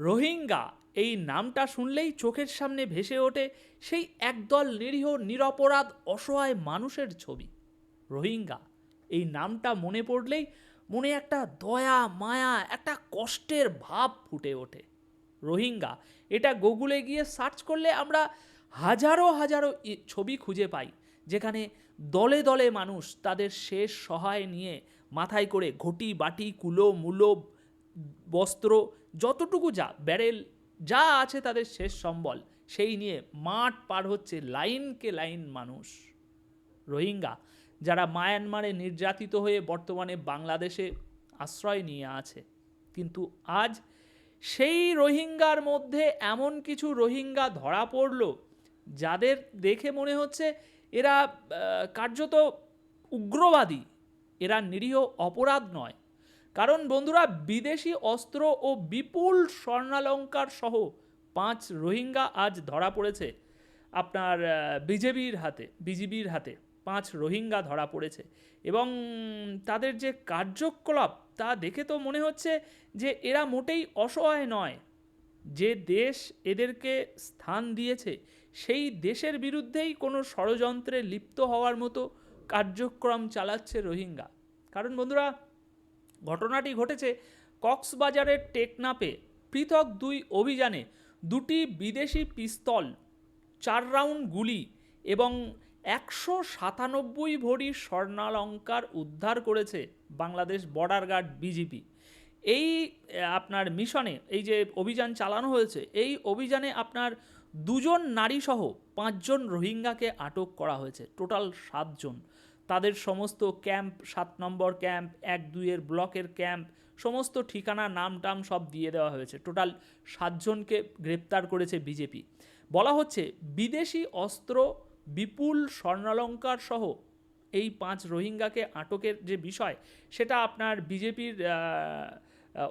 রোহিঙ্গা এই নামটা শুনলেই চোখের সামনে ভেসে ওঠে সেই একদল নিরীহ, নিরপরাধ, অসহায় মানুষের ছবি। রোহিঙ্গা এই নামটা মনে পড়লেই মনে একটা দয়া, মায়া, একটা কষ্টের ভাব ফুটে ওঠে। রোহিঙ্গা এটা গুগলে গিয়ে সার্চ করলে আমরা হাজারো হাজারো ছবি খুঁজে পাই, যেখানে দলে দলে মানুষ তাদের শেষ সহায় নিয়ে মাথায় করে ঘটি, বাটি, কুলো, মুলো, বস্ত্র যতটুকু যা, ব্যারেল যা আছে তাদের শেষ সম্বল, সেই নিয়ে মাঠ পার হচ্ছে লাইনকে লাইন মানুষ। রোহিঙ্গা, যারা মায়ানমারে নির্যাতিত হয়ে বর্তমানে বাংলাদেশে আশ্রয় নিয়ে আছে। কিন্তু আজ সেই রোহিঙ্গার মধ্যে এমন কিছু রোহিঙ্গা ধরা পড়ল, যাদের দেখে মনে হচ্ছে এরা কার্যত উগ্রবাদী, এরা নিরীহ অপরাধ নয়। কারণ বন্ধুরা, বিদেশি অস্ত্র ও বিপুল স্বর্ণালঙ্কার সহ পাঁচ রোহিঙ্গা আজ ধরা পড়েছে। আপনার বিজেপির হাতে, বিজিবির হাতে পাঁচ রোহিঙ্গা ধরা পড়েছে। এবং তাদের যে কার্যকলাপ, তা দেখে তো মনে হচ্ছে যে এরা মোটেই অসহায় নয়। যে দেশ এদেরকে স্থান দিয়েছে, সেই দেশের বিরুদ্ধেই কোনো ষড়যন্ত্রে লিপ্ত হওয়ার মতো কার্যক্রম চালাচ্ছে রোহিঙ্গা। কারণ বন্ধুরা ঘটনাটি ঘটেছে কক্সবাজারের টেকনাপে পৃথক দুই অভিযানে দুটি বিদেশি পিস্তল, চার রাউন্ড গুলি এবং একশো সাতানব্বই ভরি স্বর্ণালঙ্কার উদ্ধার করেছে বাংলাদেশ বর্ডার গার্ড বিজিপি। এই আপনার মিশনে এই যে অভিযান চালানো হয়েছে, এই অভিযানে আপনার দুজন নারীসহ পাঁচজন রোহিঙ্গাকে আটক করা হয়েছে, টোটাল সাতজন। তাদের সমস্ত ক্যাম্প, সাত নম্বর ক্যাম্প, এক দুইয়ের ব্লকের ক্যাম্প, সমস্ত ঠিকানা, নাম, টাম সব দিয়ে দেওয়া হয়েছে। টোটাল সাতজনকে গ্রেপ্তার করেছে বিজেপি বলা হচ্ছে, বিদেশি অস্ত্র, বিপুল স্বর্ণালঙ্কার সহ এই পাঁচ রোহিঙ্গাকে আটকের যে বিষয়, সেটা আপনার বিজেপির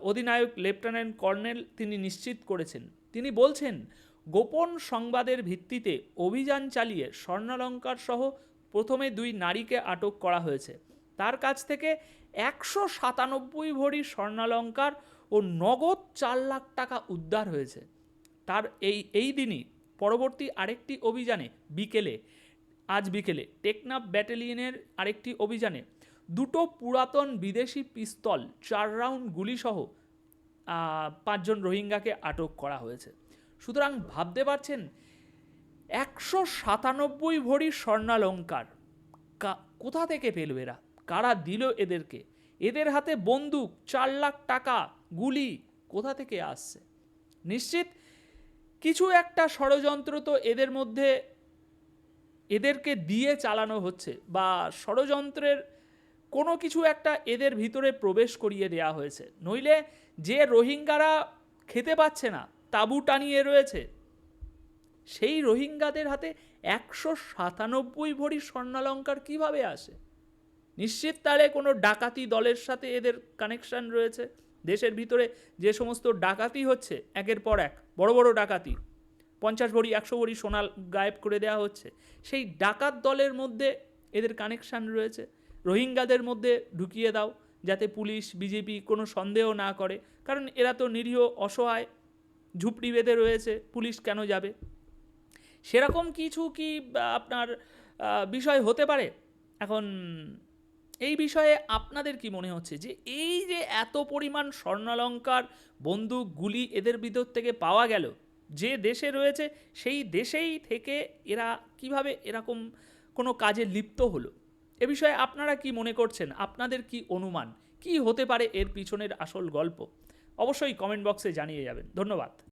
অধিনায়ক লেফটেন্যান্ট কর্নেল তিনি নিশ্চিত করেছেন। তিনি বলছেন, গোপন সংবাদের ভিত্তিতে অভিযান চালিয়ে স্বর্ণালঙ্কার সহ প্রথমে দুই নারীকে আটক করা হয়েছে। তার কাছ থেকে একশো সাতানব্বই ভরি স্বর্ণালঙ্কার ও নগদ চার লাখ টাকা উদ্ধার হয়েছে। তার এই এই দিনই পরবর্তী আরেকটি অভিযানে বিকেলে, আজ বিকেলে টেকনাফ ব্যাটালিয়নের আরেকটি অভিযানে দুটো পুরাতন বিদেশি পিস্তল, চার রাউন্ড গুলিসহ পাঁচজন রোহিঙ্গাকে আটক করা হয়েছে। সুতরাং ভাবতে পারছেন একশো সাতানব্বই ভরি স্বর্ণালঙ্কার। কোথা থেকে পেল এরা? কারা দিল এদেরকে? এদের হাতে বন্দুক, চার লাখ টাকা, গুলি, কোথা থেকে আসছে? নিশ্চিত কিছু একটা ষড়যন্ত্র তো এদের মধ্যে এদেরকে দিয়ে চালানো হচ্ছে বা ষড়যন্ত্রের কোনো কিছু একটা এদের ভিতরে প্রবেশ করিয়ে দেওয়া হয়েছে। নইলে যে রোহিঙ্গারা খেতে পাচ্ছে না, তাঁবু টানিয়ে রয়েছে সেই রোহিঙ্গাদের হাতে একশো সাতানব্বই ভরি স্বর্ণালঙ্কার কীভাবে আসে? নিশ্চিত তাহলে কোনো ডাকাতি দলের সাথে এদের কানেকশন রয়েছে। দেশের ভিতরে যে সমস্ত ডাকাতি হচ্ছে, একের পর এক, বড় বড় ডাকাতি। পঞ্চাশ ভরি, একশো ভরি সোনা গায়েব করে দেওয়া হচ্ছে। সেই ডাকাত দলের মধ্যে এদের কানেকশান রয়েছে। রোহিঙ্গাদের মধ্যে ঢুকিয়ে দাও, যাতে পুলিশ, বিজেপি কোনো সন্দেহ না করে। কারণ এরা তো নিরীহ, অসহায় ঝুপড়ি বেঁধে রয়েছে। পুলিশ কেন যাবে? সেরকম কিছু কি আপনার বিষয় হতে পারে? এখন, এই বিষয়ে আপনাদের কি মনে হচ্ছে যে এই যে এত পরিমাণ স্বর্ণালঙ্কার বন্দুক গুলি এদের ভিতর থেকে পাওয়া গেল, যে দেশে রয়েছে, সেই দেশেই থেকে এরা কীভাবে এরকম কোনো কাজে লিপ্ত হলো? এ বিষয়ে আপনারা কি মনে করছেন? আপনাদের কি অনুমান? কি হতে পারে এর পিছনের আসল গল্প? অবশ্যই কমেন্ট বক্সে জানিয়ে যাবেন। ধন্যবাদ।